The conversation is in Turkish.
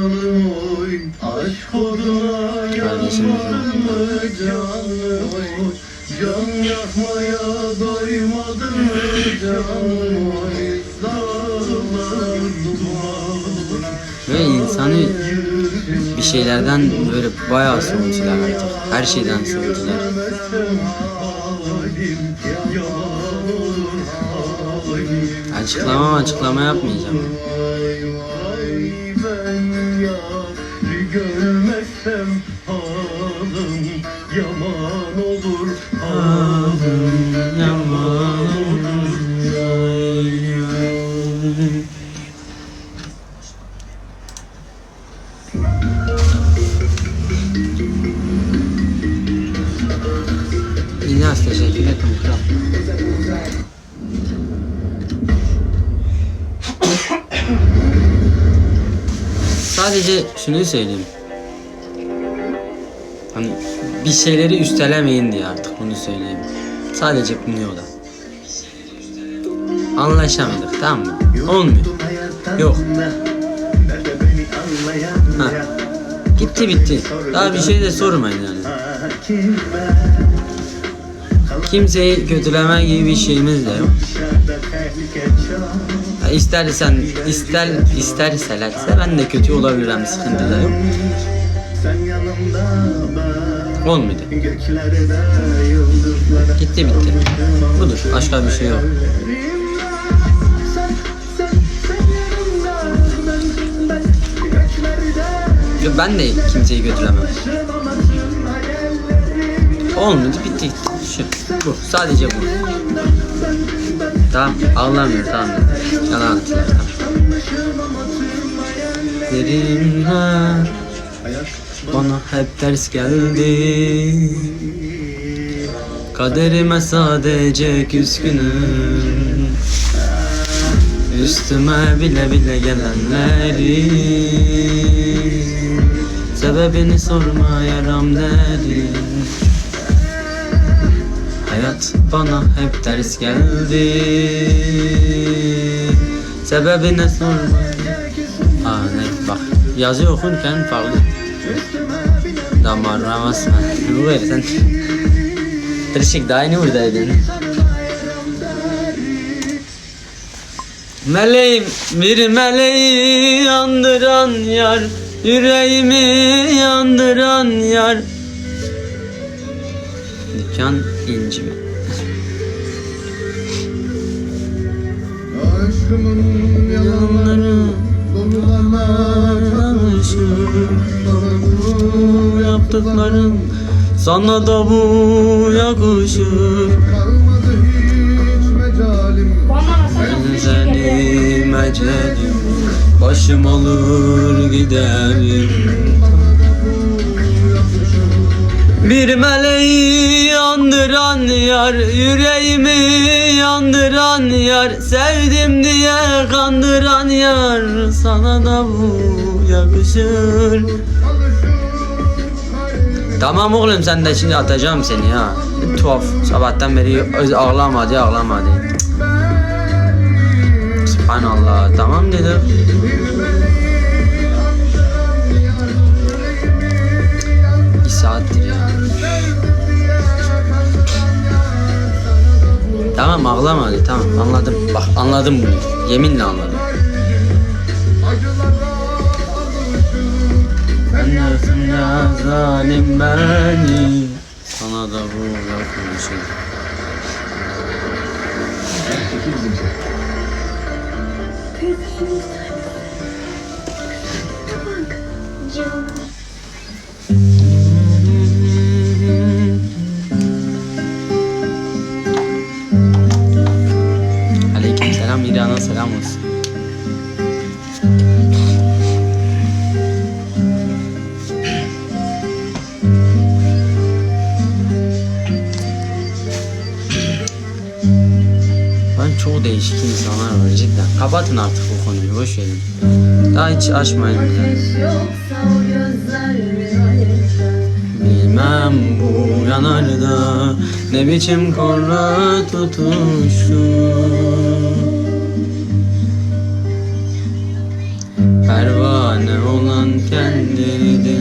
canım oy Aşk oduna yanmadın mı canım oy Can yakmaya doymadın mı canım oy Dağlar duman Ve insanı bir şeylerden böyle bayağı soğuttular artık. Her şeyden soğuttular. Açıklama açıklama yapmayacağım. Yaman olur halim yaman olur İlyas. Sadece şunu söyleyeyim. Hani bir şeyleri üstelemeyin diye artık bunu söyleyeyim. Sadece bunu da. Anlaşamadık tamam mı? Olmuyor. Yok. Ha. Gitti bitti. Daha bir şey de sormayın yani. Kimseyi kötüleme gibi bir şeyimiz de yok. Ya istersen ister isterselerse ben de kötü olabilirim sıkıntı da yok. Sen yanımda ben Olmadı. göklerde yıldızlara Gitti bitti. Budur. Başka bir şey yok. Yo, Ben de kimseyi hayallerim Olmadı bitti. Şu, bu. Sadece bu. Tamam ağlamıyor tamam. Yalan atıyor tamam. Derinler bana hep ters geldi. Kaderime sadece küskünüm. Üstüme bile bile gelenleri Sebebini sorma yaram derin. Hayat bana hep ters geldi. Sebebine sorma. Aa ne? Bak yazı okurken farklı Damarına basma Bu ver sen Tırşık daha yeni buradaydın. Meleğim bir meleği yandıran yar Yüreğimi yandıran yar. Dükkan inci? Aşkımın bu Yaptıkların sana da bu yakışır. Kalmadı hiç mecalim. Ben seni mecelim Başım alır giderim. Bir meleği yandıran yar Yüreğimi yandıran yar Sevdim diye kandıran yar Sana da bu yakışır Tamam oğlum sen de şimdi atacağım seni ya. Tuhaf. Sabahtan beri öz- ağlamadı ağlamadı. Subhanallah. Tamam dedim. Bir saattir ya. Tamam ağlamadı tamam anladım. Bak anladım bunu. Yeminle anladım. Zalim beni Sana da bu yaklaşır Aleyküm Ben çok değişik insanlar var cidden. Kapatın artık bu konuyu boş verin. Daha hiç açmayın bile. Bilmem bu yanarda ne biçim korna tutuştu. Pervane olan kendini